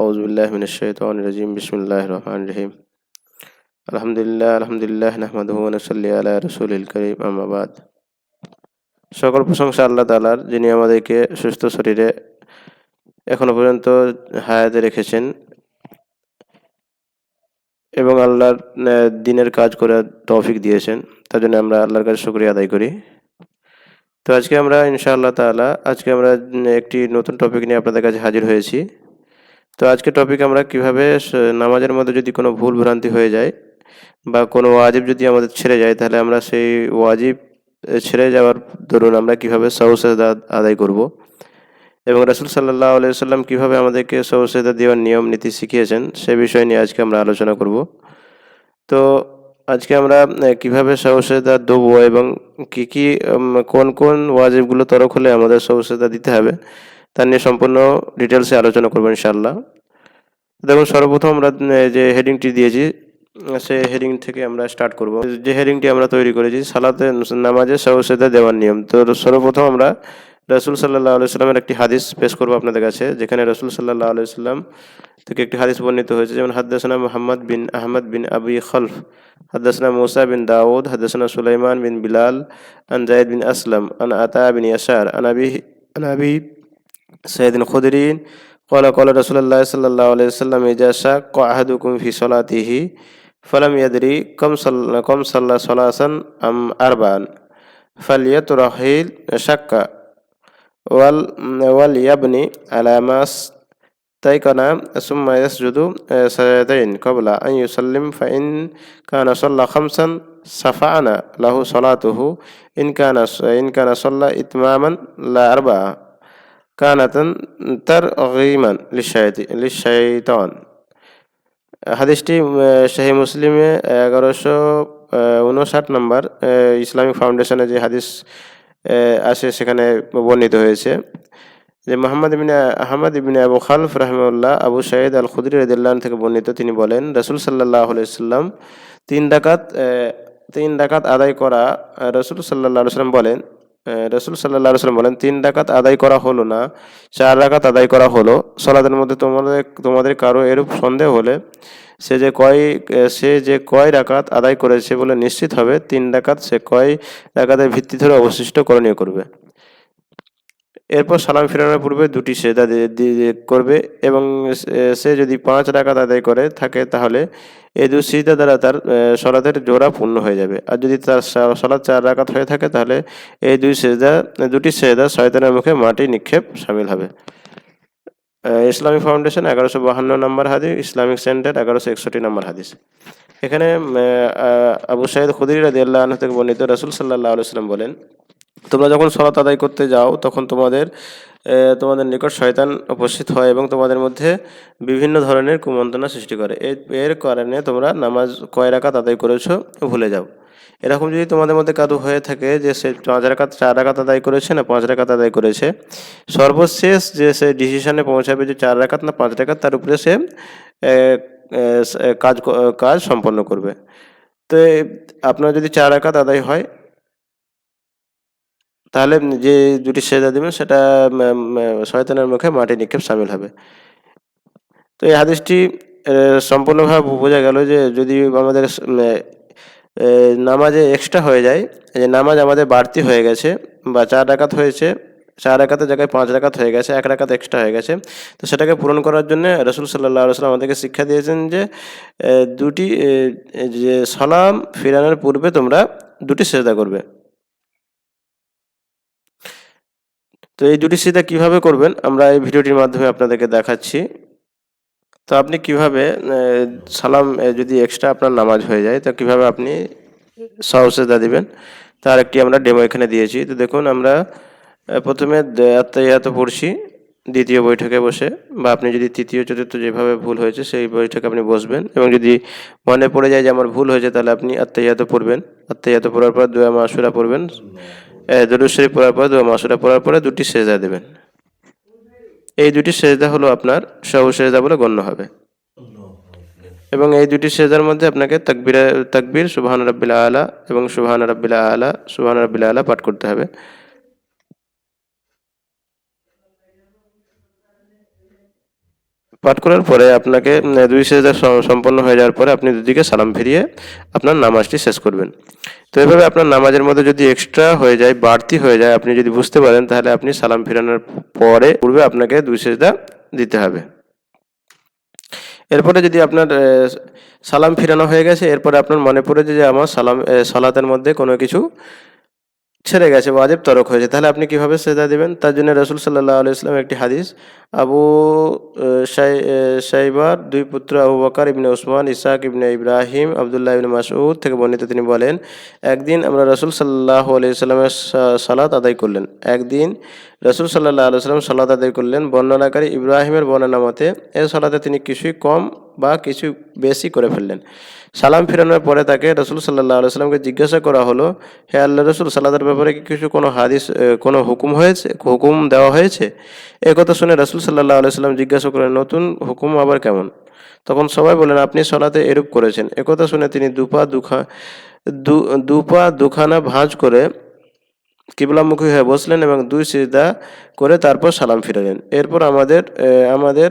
আউজুবিল্লাহ মিনাশ-শাইতানির রাজিম বিসমিল্লাহির রহমানির রহিম আলহামদুলিল্লাহ আলহামদুলিল্লাহ নাহমাদুহু ওয়া নুসাল্লি আলা রাসূলিল কারীম আম্মা বাদ সকল প্রশংসা আল্লাহ তাআলার, যিনি আমাদেরকে সুস্থ শরীরে এখনও পর্যন্ত হায়াতে রেখেছেন এবং আল্লাহর দিনের কাজ করে তৌফিক দিয়েছেন। তার জন্য আমরা আল্লাহর কাছে শুকরিয়া আদায় করি। তো আজকে আমরা ইনশাআল্লাহ তাআলা, আজকে আমরা একটি নতুন টপিক নিয়ে আপনাদের কাছে হাজির হয়েছি। তো আজকে টপিক আমরা কীভাবে নামাজের মধ্যে যদি কোনো ভুল ভ্রান্তি হয়ে যায় বা কোনো ওয়াজিব যদি আমাদের ছেড়ে যায়, তাহলে আমরা সেই ওয়াজিব ছেড়ে যাওয়ার দরুন আমরা কীভাবে সৌসেদা আদায় করব এবং রাসুল সাল্লাহ আলিয়া সাল্লাম কীভাবে আমাদেরকে সৌসেদা দেওয়ার নিয়ম, নীতি শিখিয়েছেন সে বিষয় নিয়ে আজকে আমরা আলোচনা করব। তো আজকে আমরা কীভাবে সৌসেদা দেবো এবং কি কি কোন কোন ওয়াজিবগুলো তরক হলে আমাদের সৌসেদা দিতে হবে তা নিয়ে সম্পূর্ণ ডিটেলসে আলোচনা করব ইনশাল্লাহ দেখুন, সর্বপ্রথম আমরা যে হেডিংটি দিয়েছি, সে হেডিং থেকে আমরা স্টার্ট করব। যে হেডিংটি আমরা তৈরি করেছি, সালাতে নামাজে সহসেদা দেওয়ার নিয়ম। তো সর্বপ্রথম আমরা রসুল সাল্লাহ আলাইস্লামের একটি হাদিস পেশ করব আপনাদের কাছে, যেখানে রসুল সাল্লাহ আলাইস্লাম থেকে একটি হাদিস বর্ণিত হয়েছে, যেমন, হাদ্দাসনা মোহাম্মদ বিন আহমদ বিন আবি খলফ, হাদ্দাসনা মুসা বিন দাউদ, হাদ্দাসনা সুলাইমান বিন বিলাল, আন জায়দ বিন আসলাম, আন আতা বিন ইয়াসার, আন আবি আন আবি سيد الخدرين قال قال رسول الله صلى الله عليه وسلم إذا شاق أحدكم في صلاته فلم يدري كم صلى كم صلى صلاة أم أربعا فليترحل شك وليبني على ما استيقن ثم يسجد سجدتين قبل أن يسلم فإن كان صلى خمسا صفعنا له صلاته إن كان إن كان صلى إتماما لا أربعة. কানাতন তার গিমান লিশাইতান হাদিসটি শাহী মুসলিমে এগারোশো উনষাট নম্বর ইসলামিক ফাউন্ডেশনে যে হাদিস আসে, সেখানে বর্ণিত হয়েছে যে মোহাম্মদ ইবিনে আহমদ ইবিনে আবু খালফ রহমউল্লাহ আবু সাইদ আল খুদ্রি রদিল্লাহ থেকে বর্ণিত, তিনি বলেন, রসুল সাল্লাহ আলাইসাল্লাম তিন ডাকাত তিন ডাকাত আদায় করা, রসুল সাল্লাহ সাল্লাম বলেন রসুল সাল্লাহ সাল্লাম বলেন, তিন ডাকাত আদায় করা হলো না, চার ডাকাত আদায় করা হলো। সলাদের মধ্যে তোমাদের তোমাদের কারও এরূপ সন্দেহ হলে সে যে কয়, সে যে কয় ডাকাত আদায় করেছে বলে নিশ্চিত হবে, তিন ডাকাত সে কয় ডাকাতের ভিত্তি ধরে অবশিষ্ট করণীয় করবে। এরপর সালাম ফিরানোর পূর্বে দুটি সেদা করবে এবং সে যদি পাঁচ ডাকাত আদায় করে থাকে, তাহলে এই দু সিজদা দ্বারা তার সলাতের জোড়া পূর্ণ হয়ে যাবে। আর যদি তার সলাদ চার রাকাত হয়ে থাকে, তাহলে এই দুই সেজদা দুটি সেজদা শয়তানের মুখে মাটি নিক্ষেপ সামিল হবে। ইসলামিক ফাউন্ডেশন, এগারোশো বাহান্ন নম্বর হাদিস, ইসলামিক সেন্টার, এগারোশো একষট্টি নম্বর হাদিস। এখানে আবু সাইদ খুদির রাদি আল্লাহ থেকে বর্ণিত রসুল সাল্লাহ আলু সাল্লাম বলেন তোমরা যখন সলাত আদায় করতে যাও, তখন তোমাদের তোমাদের নিকট শয়তান উপস্থিত হয় এবং তোমাদের মধ্যে বিভিন্ন ধরনের কুমন্ত্রণা সৃষ্টি করে। এর কারণে তোমরা নামাজ কয় রাকাত আদায় করেছ ভুলে যাও। এরকম যদি তোমাদের মধ্যে কাদু হয়ে থাকে যে সে পাঁচ রাকাত, চার রাকাত আদায় করেছে না পাঁচ রাকাত আদায় করেছে, সর্বশেষ যে সে ডিসিশনে পৌঁছাবে যে চার রাকাত না পাঁচ রাকাত, তার উপরে সে কাজ কাজ সম্পন্ন করবে। তো আপনার যদি চার রাকাত আদায় হয় তাহলে যে দুটি সেজদা দেবেন, সেটা শয়তানের মুখে মাটি নিক্ষেপ সামিল হবে। তো এই হাদিসটি সম্পূর্ণভাবে বোঝা গেল যে যদি আমাদের নামাজে এক্সট্রা হয়ে যায় যে নামাজ আমাদের বাড়তি হয়ে গেছে, বা চার ডাকাত হয়েছে, চার রাকাতের জায়গায় পাঁচ রাকাত হয়ে গেছে, এক রাকাত এক্সট্রা হয়ে গেছে, তো সেটাকে পূরণ করার জন্য রসুল সাল্লাহ সাল্লাম আমাদেরকে শিক্ষা দিয়েছেন যে দুটি যে সালাম ফিরানোর পূর্বে তোমরা দুটি সেজদা করবে। তো এই দুটি সিদ্ধা কীভাবে করবেন, আমরা এই ভিডিওটির মাধ্যমে আপনাদেরকে দেখাচ্ছি। তো আপনি কীভাবে সালাম যদি এক্সট্রা আপনার নামাজ হয়ে যায়, তো কীভাবে আপনি সহসেদা দিবেন, তার একটি আমরা ডেমো এখানে দিয়েছি। তো দেখুন, আমরা প্রথমে আত্মাইয়াত পড়ছি, দ্বিতীয় বৈঠকে বসে, বা আপনি যদি তৃতীয়, চতুর্থ যেভাবে ভুল হয়েছে, সেই বৈঠকে আপনি বসবেন, এবং যদি মনে পড়ে যায় যে আমার ভুল হয়েছে, তাহলে আপনি আত্মাইয়াত পড়বেন। আত্মাইয়াত পড়ার পর দোয়া মাসুরা পড়বেন। দরুদ শরীফ পড়ার পরে দোয়া মাসুরা পড়ার পরে দুটি সেজা দেবেন। এই দুটি সেজদা হলো আপনার সহ সেজদা বলে গণ্য হবে। এবং এই দুটি সেজার মধ্যে আপনাকে তাকবির তাকবির সুবাহান রাব্বিল আলা এবং সুবাহান রাব্বিল আলা, সুবাহান রাব্বিল আলা পাঠ করতে হবে। পাঠ করার পরে আপনাকে দুই সেজদা সম্পন্ন হয়ে যাওয়ার পরে আপনি দুদিকে সালাম ফিরিয়ে আপনার নামাজটি শেষ করবেন। তো এভাবে আপনার নামাজের মধ্যে যদি এক্সট্রা হয়ে যায়, বাড়তি হয়ে যায়, আপনি যদি বুঝতে পারেন, তাহলে আপনি সালাম ফিরানোর পরে পূর্বে আপনাকে দুই সেজদা দিতে হবে। এরপরে যদি আপনার সালাম ফিরানো হয়ে গেছে, এরপরে আপনার মনে পড়েছে যে আমার সালাম সালাতের মধ্যে কোনো কিছু ছেড়ে গেছে ওয়াজিব তরক হয়েছে, তাহলে আপনি কীভাবে সেজদা দিবেন? তার জন্য রসুল সাল্লাহ আলি ইসলাম একটি হাদিস, আবু সাই- সাইবার দুই পুত্র আবু বকর ইবনে ওসমান ইসাক ইবনে ইব্রাহিম, আবদুল্লাহ ইবনে মাসউদ থেকে বর্ণিত তিনি বলেন, একদিন আমরা রসুল সাল্লাহ আলি সাল্লামের সালাত আদায় করলেন। একদিন রসুল সাল্লাহ আলি সাল্লাম সালাত আদায় করলেন বর্ণনাকারী ইব্রাহিমের বর্ণনা মতে এ সালাতে তিনি কিছুই কম বা কিছু বেশি করে ফেললেন। সালাম ফিরানোর পরে তাকে রসুল সাল্লাহ আলাইসাল্লামকে জিজ্ঞাসা করা হলো, হে আল্লাহ রসুল সালাদের ব্যাপারে কি কিছু কোনো হাদিস কোনো হুকুম হয়েছে, হুকুম দেওয়া হয়েছে? এ কথা শুনে রসুল সাল্লাহ আলাইসাল্লাম জিজ্ঞাসা করেন নতুন হুকুম আবার কেমন? তখন সবাই বলেন আপনি সলাতে এরূপ করেছেন। একথা শুনে তিনি দুপা দুখা দুপা দুখানা ভাঁজ করে কিবলামুখী হয়ে বসলেন এবং দুই সিজদা করে তারপর সালাম ফিরালেন। এরপর আমাদের আমাদের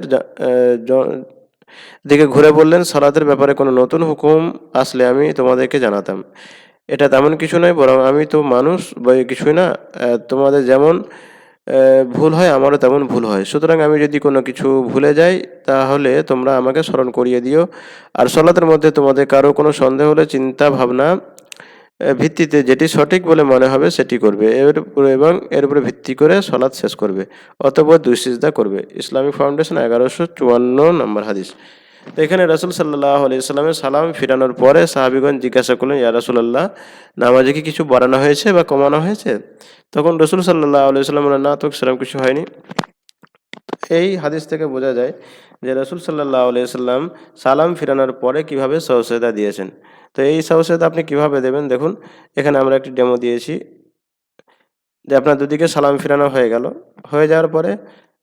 দিকে ঘুরে বললেন, সালাতের ব্যাপারে কোনো নতুন হুকুম আসলে আমি তোমাদেরকে জানাতাম। এটা তেমন কিছু নয়, বরং আমি তো মানুষ বা কিছুই না তোমাদের যেমন ভুল হয়, আমারও তেমন ভুল হয়। সুতরাং আমি যদি কোনো কিছু ভুলে যাই, তাহলে তোমরা আমাকে স্মরণ করিয়ে দিও। আর সলাতের মধ্যে তোমাদের কারও কোনো সন্দেহ হলে, চিন্তা ভাবনা ভিত্তিতে যেটি সঠিক বলে মনে হবে সেটি করবে। এর উপরে এবং এর উপরে ভিত্তি করে সলাৎ শেষ করবে অতঃপর দুই সিজদা করবে। ইসলামিক ফাউন্ডেশন এগারোশো চুয়ান্ন নম্বর হাদিস। এখানে রাসুল সাল্লাহ আলাইসাল্লামের সালাম ফিরানোর পরে সাহাবিগঞ্জ জিজ্ঞাসা করলেন, ইয়া রাসুলাল্লাহ, নামাজে কি কিছু বাড়ানো হয়েছে বা কমানো হয়েছে? তখন রসুল সাল্লাহ আলাইসাল্লাম না তো সেরকম কিছু হয়নি। এই হাদিস থেকে বোঝা যায় যে রসুল সাল্লাহ আলাইসাল্লাম সালাম ফিরানোর পরে কীভাবে সহসেদা দিয়েছেন। তো এই সহসেদা আপনি কীভাবে দেবেন? দেখুন, এখানে আমরা একটি ডেমো দিয়েছি। যে আপনার দুদিকে সালাম ফিরানো হয়ে গেল। হয়ে যাওয়ার পরে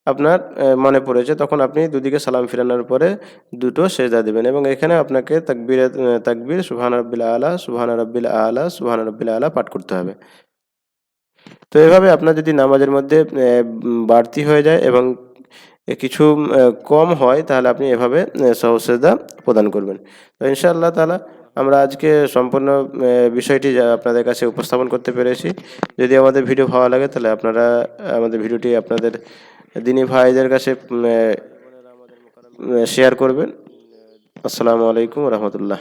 আপনার মনে পড়েছে, তখন আপনি দুদিকে সালাম ফিরানোর পরে দুটো সেজদা দেবেন এবং এখানে আপনাকে তাকবির তাকবির সুবহান রব্বিল আলা সুবহান রব্বিল আলা সুবহান রব্বিল আলা পাঠ করতে হবে। তো এভাবে আপনার যদি নামাজের মধ্যে বাড়তি হয়ে যায় এবং কিছু কম হয়, তাহলে আপনি এভাবে সহসেদা প্রদান করবেন। তো ইনশাআল্লাহ তাআলা আমরা আজকে সম্পূর্ণ বিষয়টি আপনাদের কাছে উপস্থাপন করতে পেরেছি। যদি আমাদের ভিডিও ভালো লাগে, তাহলে আপনারা আমাদের ভিডিওটি আপনাদের দিনী ভাইদের কাছে শেয়ার করবেন। আসসালামু আলাইকুম রহমতুল্লাহ।